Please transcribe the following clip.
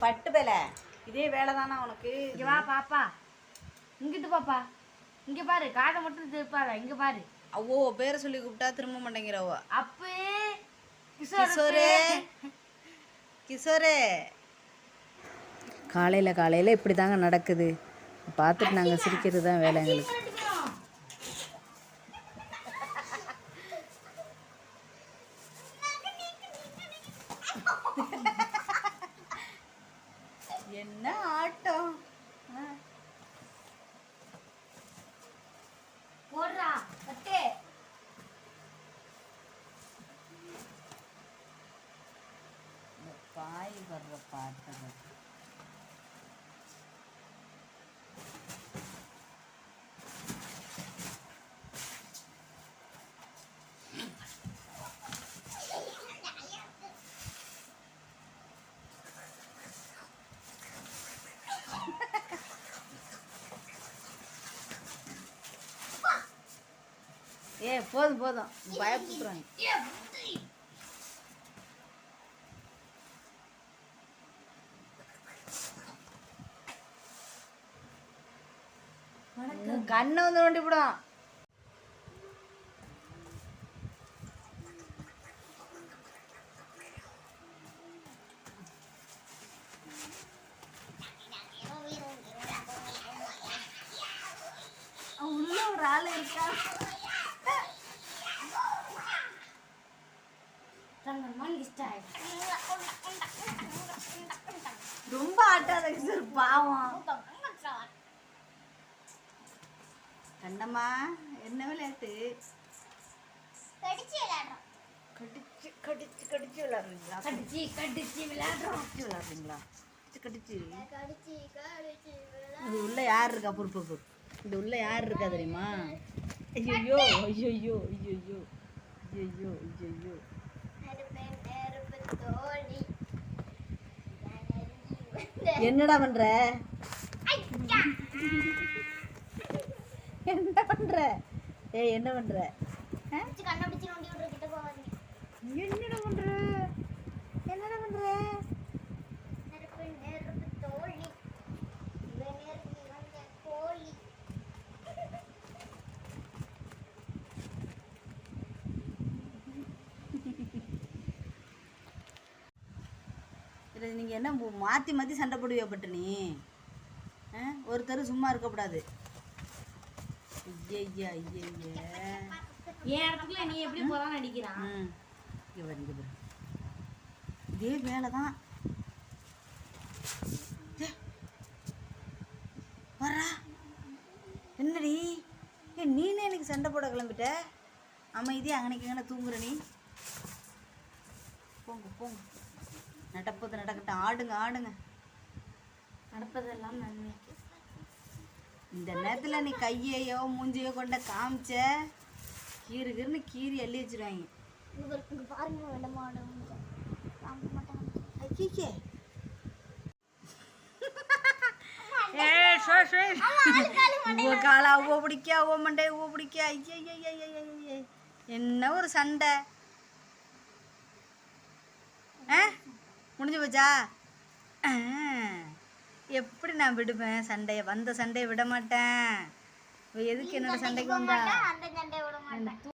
பட்டு வேலை இதே வேலை தானே உனக்கு? இங்க வா பாப்பா. இங்கிட்டு பாப்பா. இங்க பாரு காதை மட்டும் திருப்பாத. இங்க பாரு. அவ்வோ பேரை சொல்லி கூப்பிட்டா திரும்ப மாட்டேங்கிறவோ? அப்பு கிஷோர் கிஷோரே. கிஷோரே. காலையில் காலையில் இப்படி தாங்க நடக்குது. பார்த்துட்டு நாங்கள் சிரிக்கிறது தான் வேலை எங்களுக்கு என்ன ஆட்டம் ஆ. போடுறா கட்டு இந்த பாய் வர்ற பாட்டு ஏ போதும் போதும் பயப்படுறாங்க உன் கண்ணை வந்து நோண்டி விடும் உள்ள ஒரு ஆள் இருக்கா? தங்கம்மா இஷ்டம் ரொம்ப ஆட்டாத கிஷோர் பாவம். கண்ணம்மா என்ன விளையாட்டு? கடிச்சு கடிச்சு கடிச்சு விளையாடுறீங்களா? கடிச்சு கடிச்சு விளையாடுறோம். கடிச்சு விளையாடுறீங்களா? கடிச்சு கடிச்சு. இது உள்ள யார் இருக்கா? பொறுப்பு இந்த உள்ள யார் இருக்கா தெரியுமா? ஐயோ ஐயோ ஐயோ ஐயோ ஐயோ ஐயோ என்னடா பண்ற? என்ன பண்ற? ஏய் என்ன பண்ற? ஆ? என்னடா பண்ற? என்னடா பண்ற? இது நீங்கள் என்ன மு- மாற்றி மாற்றி சண்டை போடுவியா பட்டு நீ? ஒருத்தர் சும்மா இருக்கக்கூடாது ஐயா ஐயா ஐயா என் இடத்துல நீ எப்படி போறான்னு நடிக்கிறான் ம். இங்கே பாரு இங்கே பாரு. இதே வேலை தான் வரா என்னடி? ஏ நீனே எனக்கு சண்டை போட கிளம்பிட்ட? அமைதி அங்கனைக்கு அங்கே தூங்குற நீ. போங்க போங்க. நடப்பது நடக்கட்டும். ஆடுங்க ஆடுங்க. நடப்பதெல்லாம் நன்மைக்கு இந்த நேரத்தில் நீ கையையோ மூஞ்சையோ கொண்ட காமிச்ச கீறு கீறுன்னு கீறி அள்ளி வச்சிருவாங்க. காலா உவ பிடிக்க உவ மண்டை உவ பிடிக்க? என்ன ஒரு சண்டை. முடிஞ்சு போச்சா? எப்படி நான் விடுவேன்? சண்டையை வந்த சண்டையை விட மாட்டேன் எதுக்கு என்னோட சண்டைக்கு வந்தா?